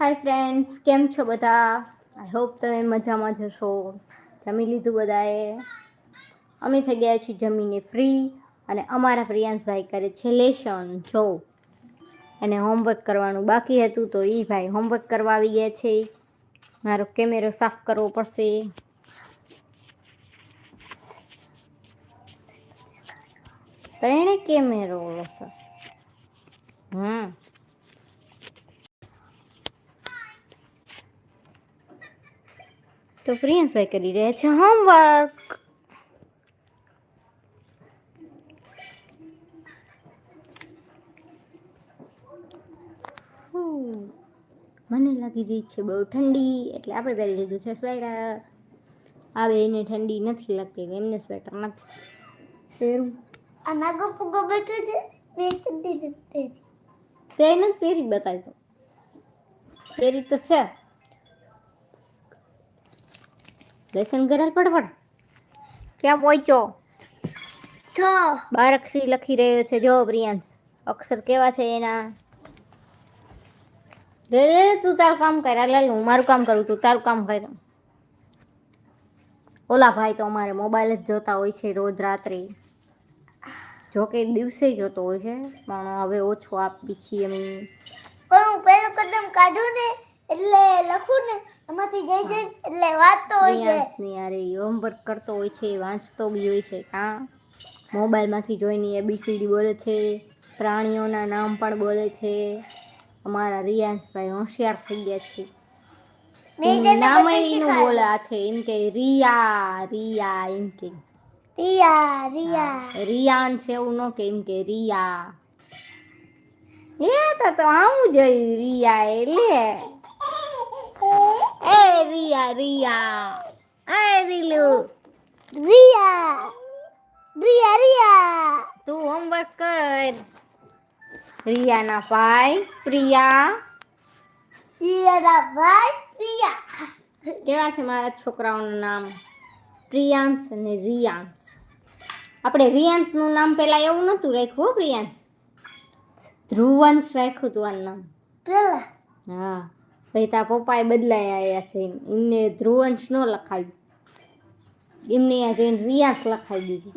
Hi friends કેમ છો બધા? આઈ હોપ તમે મજામાં જશો જમી લીધું બધાએ? અમે થઈ ગયા છીએ જમીને ફ્રી અને અમારા પ્રિયાંશભાઈ કરે છે લેશન જો, એને હોમવર્ક કરવાનું બાકી હતું તો એ ભાઈ હોમવર્ક કરવા આવી ગયા છે. મારો કેમેરો સાફ કરવો પડશે. ત્રણે કેમેરો હમ. તો પ્રિયાંશભાઈ કરી રહ્યા છે હોમવર્ક મને લાગી રહી છે બહુ ઠંડી એટલે આપણે પહેરી લીધું છે સ્વેટર આવે એને ઠંડી નથી લાગતી એમને સ્વેટર નથી. પહેરું. આ નાગો પુગો બેઠો છે મેં ઠંડી નથી તે નથી પહેરી બતાવી તો પહેરી તો છે. લેસન કરેલ પડપડ ક્યાં પહોંચ્યો છ? બાર અક્ષરી લખી રહ્યો છે જો પ્રિયાંશ. અક્ષર કેવા છે એના? લે લે તું તારું કામ કર. લે લે, હું મારું કામ કરું તું તારું કામ કર. ઓલા ભાઈ તો અમારે મોબાઈલ જ જોતા હોય છે રોજ રાત્રે. જો કે દિવસે જોતો હોય છે પણ હવે ઓછો આપી છીએ અમે. પણ હું પહેલો કદમ કાઢું ને એટલે લખું ને એમાંથી જઈ જઈ એટલે વાંચતો હોય છે. યાર એ હોમવર્ક કરતો હોય છે વાંચતો બી હોય છે કાં મોબાઈલમાંથી જોઈને એબીસીડી બોલે છે પ્રાણીઓના નામ પણ બોલે છે. અમારા રિયાંશભાઈ હોશિયાર થઈ ગયા છે. નામ એનું. બોલે હાથે એમ કે રિયા રિયા એમ કે. રિયા રિયા. રિયાન્સ એવું ન કે એમ કે રિયા. એ તો તો આવું જોયું રિયા એટલે. એ રિયા રિયા એ રીલુ રિયા રિયા રિયા તું હોમવર્ક કર રિયાના ભાઈ પ્રિયા રિયાના ભાઈ પ્રિયા કેવા છે મારા છોકરાઓનું નામ પ્રિયાંશ અને રિયાંશ આપણે રિયાંશનું નામ પહેલાં એવું નહોતું રાખ્યું હો પ્રિયાંશ ધ્રુવંશ રાખ્યું હતું આ નામ પેલા હા પછી તારા પપ્પાએ બદલાઈ આવ્યા છે. એમને ધ્રુવંશ ન લખાવ્યું એમને આ જઈને રિયાંશ લખાવી દીધું.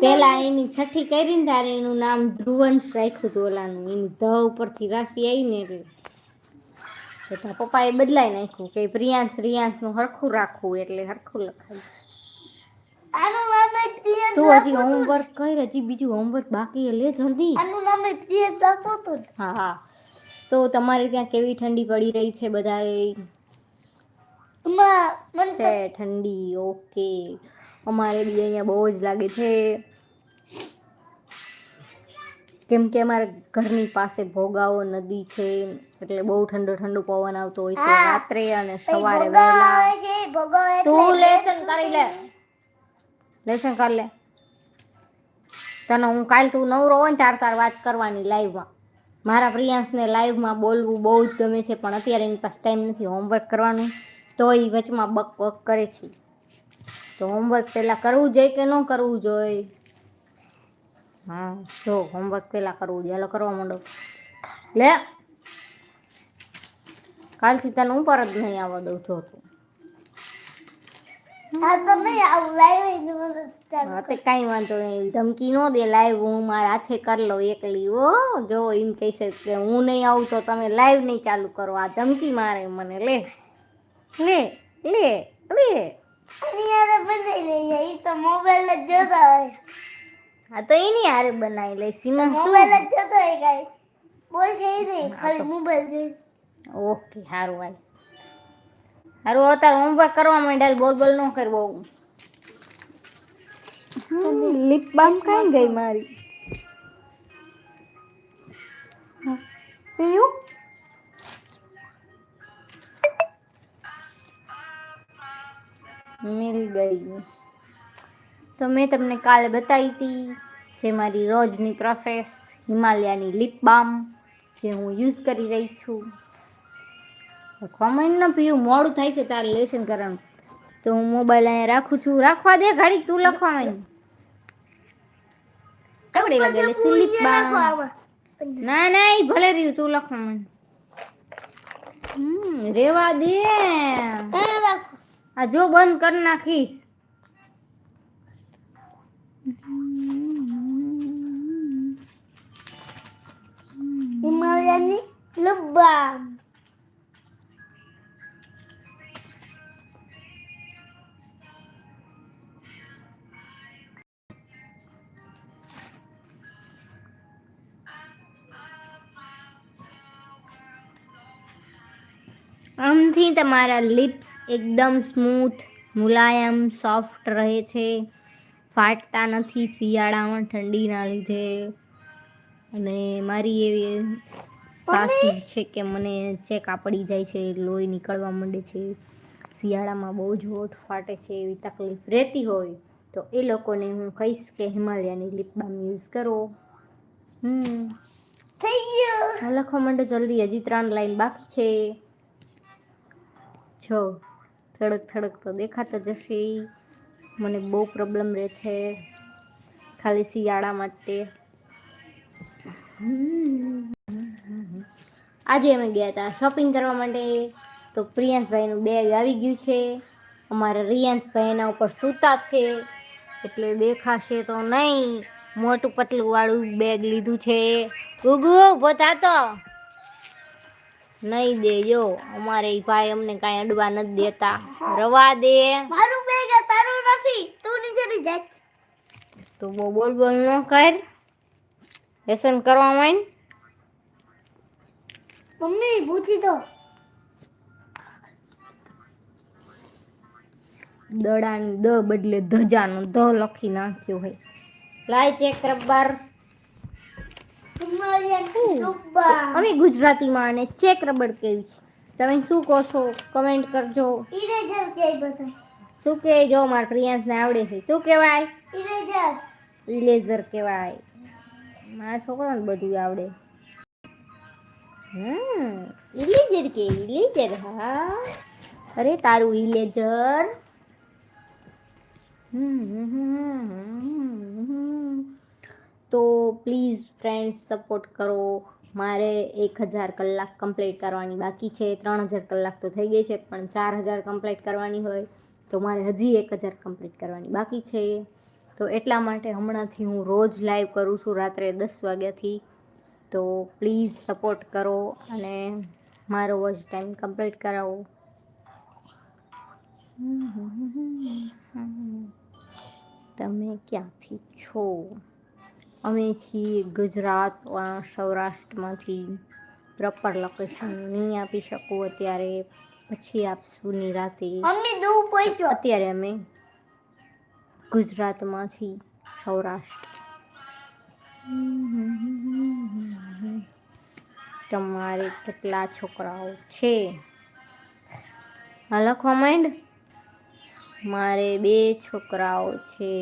પેલા એની છઠ્ઠી કરીને ત્યારે એનું નામ ધ્રુવંશ રાખ્યું હતું ઓલાનું. એની ધ ઉપરથી રાશિ આવી ને એટલે. તો તારા પપ્પાએ બદલાઈ નાખ્યું કે પ્રિયાંશ રિયાંશનું હરખું રાખવું એટલે હરખું પ્રિયસ તું હજી હોમવર્ક કર હજી બીજું હોમવર્ક બાકી લે જલ્દી. આનું નામ હા હા. તો તમારે ત્યાં કેવી ઠંડી પડી રહી છે બધાએ? છે ઠંડી ઓકે. અમારે બી અહીંયા બહુ જ લાગે છે. કેમ કે અમારે ઘરની પાસે ભોગાવો નદી છે એટલે બહુ ઠંડો ઠંડો પવન આવતો હોય છે રાત્રે અને સવારે વહેલા. તું લેસન કરી લે. લેસન કરી લે. તને હું કાલ તું નવરો હોય ને તાર તાર વાત કરવાની લાઈવમાં મારા પ્રિયાંશને લાઈવમાં બોલવું બહુ જ ગમે છે, પણ અત્યારે એની પાસે ટાઈમ નથી હોમવર્ક કરવાનું. તો એ વચમાં બક બક કરે છે. તો હોમવર્ક પહેલાં કરવું જોઈએ કે ન કરવું જોઈએ? હા, જો હોમવર્ક પહેલાં કરવું જોઈએ. હાલો, કરવા માંડો. લે. કાલથી તને ઉપર જ નહીં આવવા દઉં, જો તું આ તમે આવું લાવી ને મને ચાલુ હા તે કાંઈ વાંધો નહીં. ધમકી ન દે લાઈવ હું મારા હાથે કરી લઉં એકલી ઓ જો એમ કહી છે કે હું નહીં આવું તો તમે લાઈવ નહીં ચાલુ કરો. આ ધમકી મારે મને લે. લે લે લે. બનાવી લઈએ ઈ તો મોબાઈલ જ જોતા હા તો એની હારે બનાવી લઈ સીમા મોબાઈલ જ જોતો હોય કાંઈ બોલ છે નહીં ખાલી મોબાઈલ જોઈ. ઓકે સારું ભાઈ સારું અત્યારે હોમવર્ક કરવા માંડ્યા બોલ બોલ ન કર બહુ લિપ બામ કાંઈ ગઈ મારી? હા. પીયું? મિલ ગઈ. તો મેં તમને કાલે બતાવી હતી જે મારી રોજની પ્રોસેસ હિમાલયાની લિપ બામ જે હું યુઝ કરી રહી છું. કોમેન્ટ ન પીયું મોડું થાય છે તારે લેશન કરવાનું. તો હું મોબાઈલ અહીંયા રાખું છું. રાખવા દે ઘડી તું લખવા માંડ. કપડી લગેલી ના ના એ ભલે રહ્યું તું લખવા માંડ. હમ રેવા દે. આ જો બંધ કરી નાખીશ. હિમાલયની આમથી તમારા લિપ્સ એકદમ સ્મૂથ મુલાયમ સોફ્ટ રહે છે. ફાટતા નથી શિયાળામાં ઠંડીના લીધે. અને મારી એવી પાસી છે કે મને ચેકા પડી જાય છે લોહી નીકળવા માંડે છે. શિયાળામાં બહુ જ હોઠ ફાટે છે એવી તકલીફ રહેતી હોય તો એ લોકોને હું કહીશ કે હિમાલયાની લિપ બામ યુઝ કરો. હમ. લખવા માંડો જલ્દી હજી ત્રણ લાઈન બાકી છે. છો થડક થડક તો દેખાતો જશે મને બહુ પ્રોબ્લેમ રહે છે ખાલી શિયાળા માટે. આજે અમે ગયા હતા શોપિંગ કરવા માટે. તો પ્રિયાંશભાઈનું બેગ આવી ગયું છે. અમારા રિયાંશભાઈ એના ઉપર સૂતા છે. એટલે દેખાશે તો નહીં. મોટું પતલું વાળું બેગ લીધું છે. ગુગુ પોતા તો. નહીં દેજો. અમારે ભાઈ અમને કાંઈ અડવા નથી દેતા. રવા દે. મારું બેગ તારું નથી. તું નીચે જાય તો બહુ બોલ બોલ ન કર. લેસન કરવા માંડ. મમ્મી પૂછી દો. દડાની દ બદલે ધજાનું ધ લખી નાખ્યો હોય. લાય ચેક લુબ્બા અમે ગુજરાતીમાં અને ચેક રબડ કેવી છે. તમે શું કહો છો? કમેન્ટ કરજો. ઇરેઝર શું કે જો મારા પ્રિયાંશને આવડે છે. શું કહેવાય? ઇરેઝર કહેવાય. મારા છોકરાને બધું આવડે. હમ ઇરેઝર કે ઇરેઝર હા. અરે તારું ઇલેઝર તો પ્લીઝ ફ્રેન્ડ્સ, સપોર્ટ કરો. મારે એક હજાર કલાક કમ્પ્લીટ કરવાની બાકી છે. ત્રણ હજાર કલાક તો થઈ ગઈ છે, પણ ચાર હજાર કમ્પ્લીટ કરવાની હોય તો મારે હજી એક હજાર કમ્પ્લીટ કરવાની બાકી છે. તો એટલા માટે હમણાંથી હું રોજ લાઈવ કરું છું રાત્રે દસ વાગ્યાથી. તો પ્લીઝ સપોર્ટ કરો અને મારો વોચ ટાઈમ કમ્પ્લીટ કરાવો. તમે ક્યાંથી છો? અમે છીએ ગુજરાત સૌરાષ્ટ્રમાંથી પ્રોપર લોકેશન નહીં આપી શકું અત્યારે. પછી આપશું નિરાતે. અત્યારે અમે ગુજરાતમાંથી સૌરાષ્ટ્ર. તમારે કેટલા છોકરાઓ છે? હા લખવા માંડ. મારે બે છોકરાઓ છે.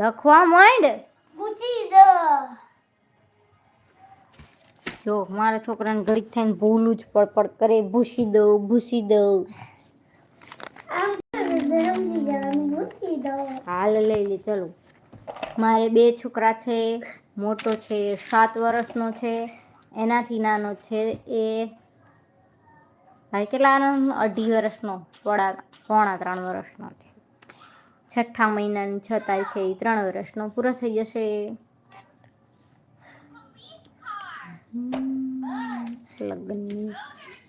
લખવા માંડ. પૂછી દો જો મારા છોકરાને ઘડીક થઈને ભૂલું જ પડપડ કરે. ભૂસી દઉં ભૂસી દઉં. દો હાલ લઈ લે ચલો. મારે બે છોકરા છે મોટો છે સાત વર્ષનો છે એનાથી નાનો છે એ ભાઈ કેટલા અઢી વર્ષનો પોણા પોણા ત્રણ વર્ષનો છે. છઠ્ઠા મહિનાની છ તારીખે એ ત્રણ વર્ષનો પૂરો થઈ જશે. લગ્નની.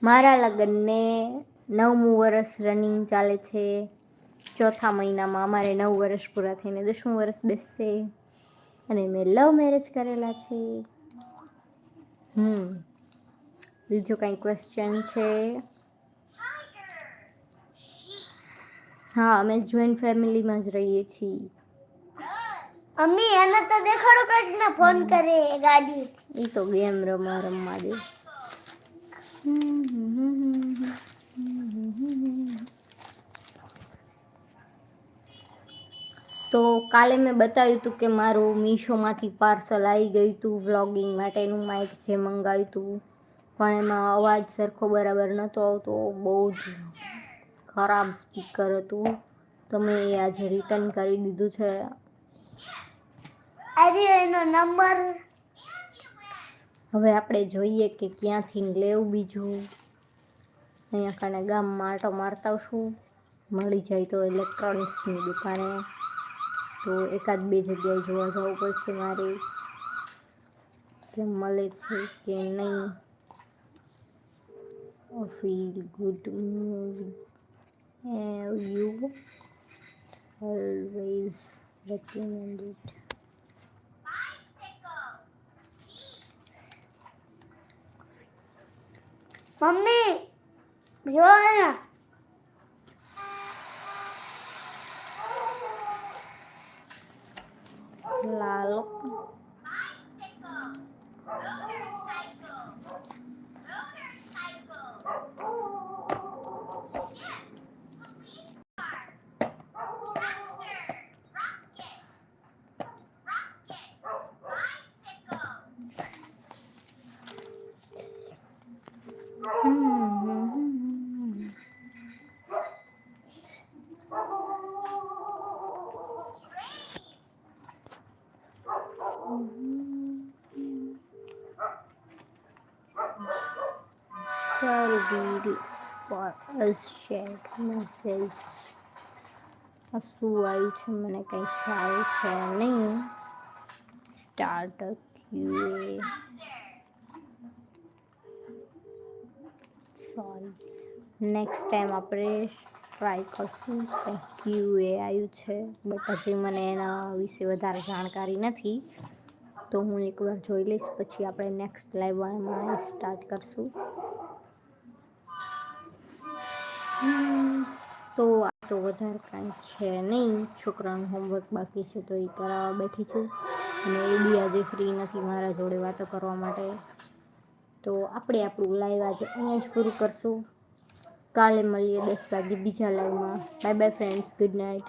મારા લગ્નને નવમું વર્ષ રનિંગ ચાલે છે. ચોથા મહિનામાં અમારે નવ વર્ષ પૂરા થઈને દસમું વર્ષ બેસશે. અને મેં લવ મેરેજ કરેલા છે. હમ. બીજો કાંઈ ક્વેશ્ચન છે? હા અમે જોઈન્ટ ફેમિલીમાં જ રહીએ છીએ. અમે એને તો દેખાડો કંઈક ને ફોન કરે ગાડી. એ તો ગેમ રમવા રમવા દે. તો કાલે મેં બતાવ્યું હતું કે મારું મીશોમાંથી પાર્સલ આવી ગયું હતું વ્લોગિંગ માટેનું માઇક જે મંગાવ્યું હતું પણ એમાં અવાજ સરખો બરાબર નહોતો આવતો બહુ જ ખરાબ સ્પીકર હતું. તો મેં એ આજે રિટર્ન કરી દીધું છે. એનો નંબર હવે આપણે જોઈએ કે ક્યાંથી લેવું બીજું. અહીંયા કને ગામમાં આટો મારતા છું મળી જાય તો ઇલેક્ટ્રોનિક્સની દુકાને. તો એકાદ બે જગ્યાએ જોવા જવું પડશે મારે. કે મળે છે કે નહીં? Feel good movie have you always recommended? Mommy, you are. Lalu shall be for us shared message. Asuai मैंने कहीं शायद नहीं स्टार्ट किए સોરી નેક્સ્ટ ટાઈમ આપણે ટ્રાય કરશું. કંઈક એ આવ્યું છે. બટ હજી મને એના વિશે વધારે જાણકારી નથી. તો હું એકવાર જોઈ લઈશ. પછી આપણે નેક્સ્ટ લાઈવ એમાં સ્ટાર્ટ કરશું. તો આ તો વધારે કાંઈ છે નહીં. છોકરાનું હોમવર્ક બાકી છે તો એ કરાવવા બેઠી છું. અને એ બી આજે ફ્રી નથી મારા જોડે વાતો કરવા માટે. તો આપણે આપણું લાઈવ આજે અહીંયા જ પૂરું કરશું. કાલે મળીએ દસ વાગે બીજા લાઈવમાં bye bye friends good night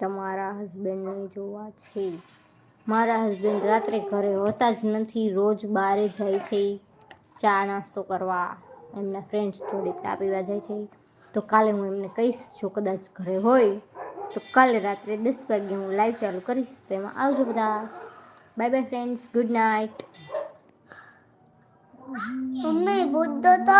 તમારા હસબન્ડને જોવા છે. મારા હસબન્ડ રાત્રે ઘરે હોતા જ નથી, રોજ બહારે જાય છે. ચા નાસ્તો કરવા. એમના ફ્રેન્ડ્સ જોડે ચા પીવા જાય છે. તો કાલે હું એમને કહીશ, જો કદાચ ઘરે હોય, તો કાલે રાત્રે દસ વાગે હું લાઈવ ચાલુ કરીશ. તો એમાં આવજો બધા. Bye bye friends good night mummy તો